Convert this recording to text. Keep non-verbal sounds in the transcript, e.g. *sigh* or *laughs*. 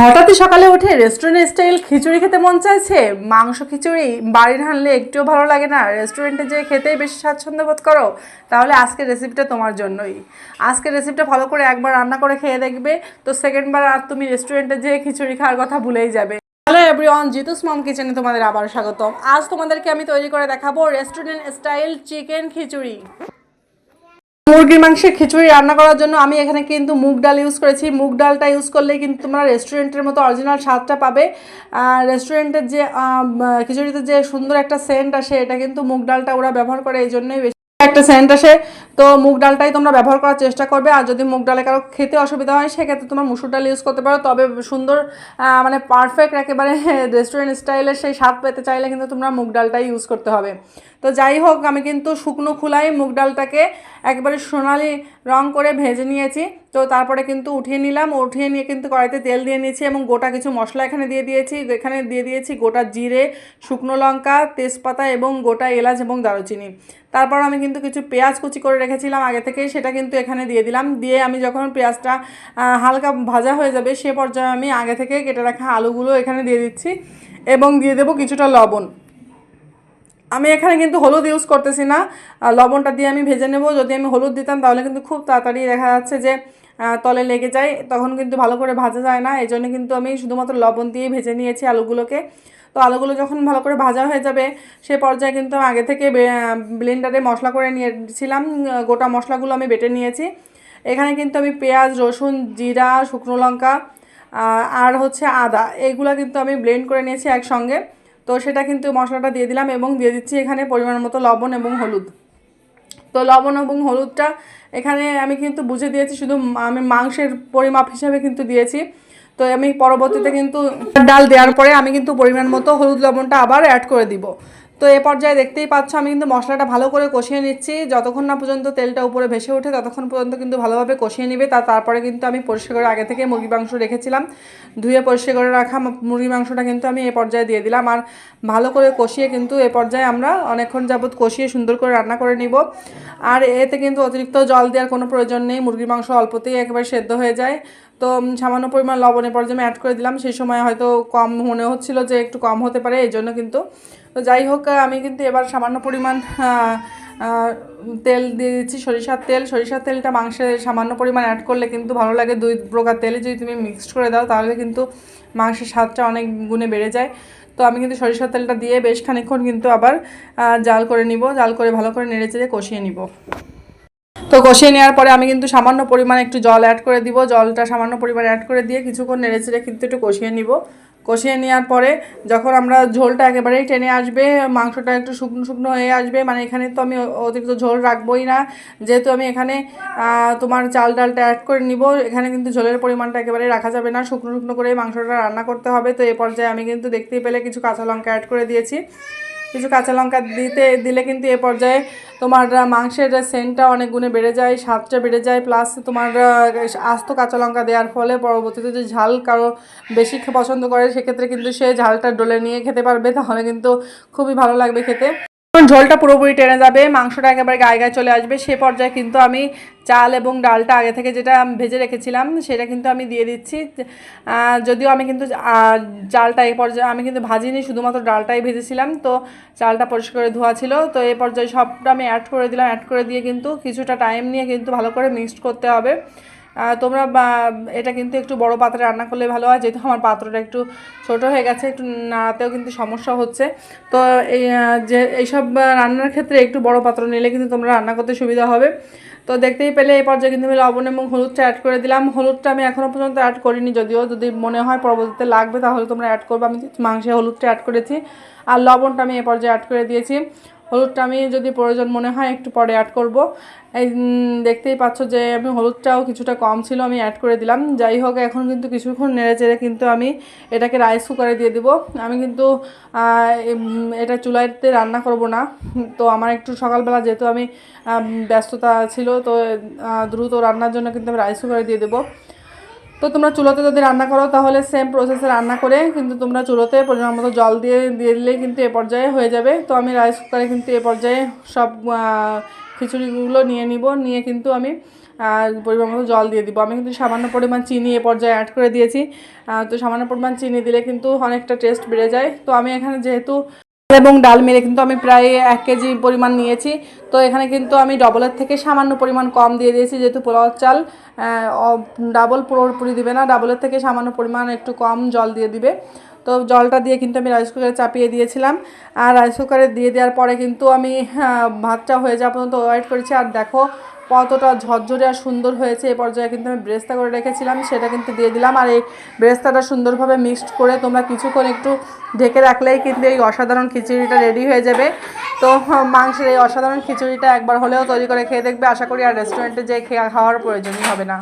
হঠাৎই সকালে উঠে রেস্টুরেন্ট স্টাইল খিচুড়ি খেতে মন চাইছে। মাংস খিচুড়ি বাড়ি রান্নলে একটুও ভালো লাগে না। রেস্টুরেন্টে যে খেতেই বেশি স্বাচ্ছন্দ্য বোধ করো। তাহলে আজকের রেসিপিটা তোমার জন্যই। আজকের রেসিপিটা ভালো করে একবার রান্না করে খেয়ে দেখবে। তো সেকেন্ডবার আর তুমি রেস্টুরেন্টে যেয়ে খিচুড়ি খাওয়ার কথা ভুলেই যাবে। হ্যালো এভরিওয়ান জিতুস মম কিচেনে তোমাদের আবার স্বাগতম। আজ তোমাদেরকে আমি তৈরি করে দেখাবো রেস্টুরেন্ট স্টাইল চিকেন খিচুড়ি। মুরগির মাংসের খিচুড়ি রান্না করার জন্য আমি এখানে কিন্তু মুগ ডাল ইউজ করেছি। মুগ ডালটা ইউজ করলে কিন্তু তোমরা রেস্টুরেন্টের মতো অরিজিনাল স্বাদটা পাবে। রেস্টুরেন্টের যে খিচুড়িতে যে সুন্দর একটা সেন্ট আসে, এটা কিন্তু মুগ ডালটা ওরা ব্যবহার করে, এই জন্যই একটা সেন্ট আসে, তো মুগ ডালটাই তোমরা ব্যবহার করার চেষ্টা করবে। আর যদি মুগ ডালে কারও খেতে অসুবিধা হয়, সেক্ষেত্রে তোমরা মুসুর ডাল ইউজ করতে পারো। তবে সুন্দর মানে পারফেক্ট একেবারে *laughs* রেস্টুরেন্ট স্টাইলের সেই স্বাদ পেতে চাইলে কিন্তু তোমরা মুগ ডালটাই ইউজ করতে হবে। তো যাই হোক, আমি কিন্তু শুকনো খোলাই মুগ ডালটাকে একেবারে সোনালি রং করে ভেজে নিয়েছি। তো তারপরে কিন্তু উঠিয়ে নিলাম, উঠিয়ে নিয়ে কিন্তু কড়াইতে তেল দিয়ে নিয়েছি এবং গোটা কিছু মশলা এখানে দিয়ে দিয়েছি। এখানে দিয়ে দিয়েছি গোটা জিরে, শুকনো লঙ্কা, তেজপাতা এবং গোটা এলাচ এবং দারুচিনি। তারপর আমি কিন্তু কিছু পেঁয়াজ কুচি করে রেখেছিলাম আগে থেকেই, সেটা কিন্তু এখানে দিয়ে দিলাম। দিয়ে আমি যখন পেঁয়াজটা হালকা ভাজা হয়ে যাবে সে পর্যায়ে আমি আগে থেকে কেটে রাখা আলুগুলো এখানে দিয়ে দিচ্ছি এবং দিয়ে দেবো কিছুটা লবণ। আমি এখানে কিন্তু হলুদ ইউজ করতেছি না। লবণটা দিয়ে আমি ভেজে নেব। যদি আমি হলুদ দিতাম তাহলে কিন্তু খুব তাড়াতাড়ি দেখা যাচ্ছে যে তলে লেগে যায়, তখন কিন্তু ভালো করে ভাজা যায় না। এই জন্য কিন্তু আমি শুধুমাত্র লবণ দিয়ে ভেজে নিয়েছি আলুগুলোকে। তো আলুগুলো যখন ভালো করে ভাজা হয়ে যাবে, সে পর্যায়ে কিন্তু আগে থেকে ব্লেন্ডারে মশলা করে নিয়েছিলাম। গোটা মশলাগুলো আমি বেটে নিয়েছি। এখানে কিন্তু আমি পেঁয়াজ, রসুন, জিরা, শুকনো লঙ্কা আর হচ্ছে আদা এইগুলো কিন্তু আমি ব্লেন্ড করে নিয়েছি একসঙ্গে। তো সেটা কিন্তু মশলাটা দিয়ে দিলাম এবং দিয়ে দিচ্ছি এখানে পরিমাণ মতো লবণ এবং হলুদ। তো লবণ এবং হলুদটা এখানে আমি কিন্তু বুঝে দিয়েছি, শুধু আমি মাংসের পরিমাপ হিসাবে কিন্তু দিয়েছি। তো আমি পরবর্তীতে কিন্তু ডাল দেওয়ার পরে আমি কিন্তু পরিমাণ মতো হলুদ লবণটা আবার অ্যাড করে দিব। তো এ পর্যায়ে দেখতেই পাচ্ছ, আমি কিন্তু মশলাটা ভালো করে কষিয়ে নিচ্ছি। যতক্ষণ না পর্যন্ত তেলটা উপরে ভেসে ওঠে, ততক্ষণ পর্যন্ত কিন্তু ভালোভাবে কষিয়ে নিবে। তা তারপরে কিন্তু আমি পরিষ্কার করে আগে থেকে মুরগি মাংস রেখেছিলাম। ধুয়ে পরিষ্কার করে রাখা মুরগি মাংসটা কিন্তু আমি এ পর্যায়ে দিয়ে দিলাম। আর ভালো করে কষিয়ে কিন্তু এ পর্যায়ে আমরা অনেকক্ষণ যাবত কষিয়ে সুন্দর করে রান্না করে নিব। আর এতে কিন্তু অতিরিক্ত জল দেওয়ার কোনো প্রয়োজন নেই। মুরগির মাংস অল্পতেই একেবারে সেদ্ধ হয়ে যায়। তো সামান্য পরিমাণ লবণের পর্যায়ে আমি অ্যাড করে দিলাম, সেই সময় হয়তো কম মনে হচ্ছিল যে একটু কম হতে পারে, এই জন্য কিন্তু। তো যাই হোক আমি কিন্তু এবার সামান্য পরিমাণ তেল দিয়ে দিচ্ছি, সরিষার তেল। সরিষার তেলটা মাংসে সামান্য পরিমাণ অ্যাড করলে কিন্তু ভালো লাগে। দুই প্রকার তেলে যদি তুমি মিক্সড করে দাও, তাহলে কিন্তু মাংসের স্বাদটা অনেক গুণে বেড়ে যায়। তো আমি কিন্তু সরিষার তেলটা দিয়ে বেশ খানিক্ষণ কিন্তু আবার জাল করে নিব। জাল করে ভালো করে নেড়ে চেড়ে কষিয়ে নিব। তো কষিয়ে নেওয়ার পরে আমি কিন্তু সামান্য পরিমাণে একটু জল অ্যাড করে দিব। জলটা সামান্য পরিমাণে অ্যাড করে দিয়ে কিছুক্ষণ নেড়ে চেড়ে কিন্তু একটু কষিয়ে নিব। কষিয়ে নেওয়ার পরে যখন আমরা ঝোলটা একেবারেই টেনে আসবে, মাংসটা একটু শুকনো শুকনো হয়ে আসবে মানে এখানে তো আমি অতিরিক্ত ঝোল রাখবোই না। যেহেতু আমি এখানে তোমার চাল ডালটা অ্যাড করে নিব, এখানে কিন্তু ঝোলের পরিমাণটা একেবারে রাখা যাবে না। শুকনো শুকনো করে মাংসটা রান্না করতে হবে। তো এ পর্যায়ে আমি কিন্তু দেখতেই পেলে কিছু কাঁচা লঙ্কা অ্যাড করে দিয়েছি। কিছু কাঁচা লঙ্কা দিতে, দিলে কিন্তু এ পর্যায়ে তোমার মাংসের সেন্টটা অনেক গুণে বেড়ে যায়, স্বাদটা বেড়ে যায় প্লাস তোমার আস্ত কাঁচা লঙ্কা দেওয়ার ফলে পরবর্তীতে যে ঝাল কারও বেশি পছন্দ করে, সেক্ষেত্রে কিন্তু সে ঝালটা ডলে নিয়ে খেতে পারবে, তাহলে কিন্তু খুবই ভালো লাগবে খেতে। ঝোলটা পুরোপুরি টেনে যাবে, মাংসটা একেবারে গায়ে গায়ে চলে আসবে। সে পর্যায়ে কিন্তু আমি চাল এবং ডালটা আগে থেকে যেটা ভেজে রেখেছিলাম, সেটা কিন্তু আমি দিয়ে দিচ্ছি। যদিও আমি কিন্তু চালটা এই পর্যায়ে, আমি কিন্তু ভাজিনি, শুধুমাত্র ডালটাই ভেজেছিলাম। তো চালটা পরিষ্কার করে ধোয়া ছিল। তো এই পর্যায়ে সবটা আমি অ্যাড করে দিলাম। অ্যাড করে দিয়ে কিন্তু কিছুটা টাইম নিয়ে কিন্তু ভালো করে মিক্সড করতে হবে। তোমরা এটা কিন্তু একটু বড় পাত্রে রান্না করলে ভালো হয়, যেহেতু আমার পাত্রটা একটু ছোট হয়ে গেছে, একটু নাড়াতেও কিন্তু সমস্যা হচ্ছে। তো এই যে এইসব রান্নার ক্ষেত্রে একটু বড় পাত্র নিলে কিন্তু তোমরা রান্না করতে সুবিধা হবে। তো দেখতেই পেলে এই পর্যায়ে কিন্তু আমি লবণ এবং হলুদটা অ্যাড করে দিলাম। হলুদটা আমি এখনও পর্যন্ত অ্যাড করিনি, যদিও যদি মনে হয় পরবর্তীতে লাগবে তাহলে তোমরা অ্যাড করবে। আমি মাংসে হলুদটা অ্যাড করেছি, আর লবণটা আমি এ পর্যায়ে অ্যাড করে দিয়েছি। হলুদটা আমি যদি প্রয়োজন মনে হয় একটু পরে অ্যাড করব। এই দেখতেই পাচ্ছ যে আমি হলুদটাও কিছুটা কম ছিল, আমি অ্যাড করে দিলাম। যাই হোক, এখন কিন্তু কিছুক্ষণ নেড়ে চেড়ে কিন্তু আমি এটাকে রাইস কুকারে দিয়ে দিব। আমি কিন্তু এটা চুলাইতে রান্না করব না। তো আমার একটু সকালবেলা যেহেতু আমি ব্যস্ততা ছিল, তো দ্রুত রান্নার জন্য কিন্তু আমি রাইস কুকারে দিয়ে দেবো। তো তোমরা চুলোতে যদি রান্না করো, তাহলে সেম প্রসেসে রান্না করে কিন্তু তোমরা চুলোতে পরিমাণ মতো জল দিয়ে দিয়ে দিলে কিন্তু এ পর্যায়ে হয়ে যাবে। তো আমি রাইস কুকারে কিন্তু এ পর্যায়ে সব খিচুড়িগুলো নিয়ে নিব। নিয়ে কিন্তু আমি পরিমাণ মতো জল দিয়ে দিব। আমি কিন্তু সামান্য পরিমাণ চিনি এ পর্যায়ে অ্যাড করে দিয়েছি। তো সামান্য পরিমাণ চিনি দিলে কিন্তু অনেকটা টেস্ট বেড়ে যায়। তো আমি এখানে যেহেতু এবং ডাল মেরে কিন্তু আমি প্রায় এক কেজি পরিমাণ নিয়েছি। তো এখানে কিন্তু আমি ডবলের থেকে সামান্য পরিমাণ কম দিয়ে দিয়েছি, যেহেতু পোলাও চাল ডাবল পুরোপুরি দিবে না ডাবলের থেকে সামান্য পরিমাণ একটু কম জল দিয়ে দিবে। তো জলটা দিয়ে কিন্তু আমি রাইস কুকারে চাপিয়ে দিয়েছিলাম। আর রাইস কুকারে দিয়ে দেওয়ার পরে কিন্তু আমি ভাতটা হয়ে যাওয়া পর্যন্ত ওয়েট করেছি। আর দেখো কতটা ঝরঝরে আর সুন্দর হয়েছে। এই পর্যায়ে কিন্তু আমি ব্রেস্তা করে রেখেছিলাম সেটা কিন্তু দিয়ে দিলাম। আর এই ব্রেস্তাটা সুন্দরভাবে মিক্সড করে তোমরা কিছুক্ষণ একটু ঢেকে রাখলেই কিন্তু এই অসাধারণ খিচুড়িটা রেডি হয়ে যাবে। তো হ্যাঁ, মাংসের এই অসাধারণ খিচুড়িটা একবার হলেও তৈরি করে খেয়ে দেখবে। আশা করি আর রেস্টুরেন্টে যেয়ে খেয়ে খাওয়ার প্রয়োজনই হবে না।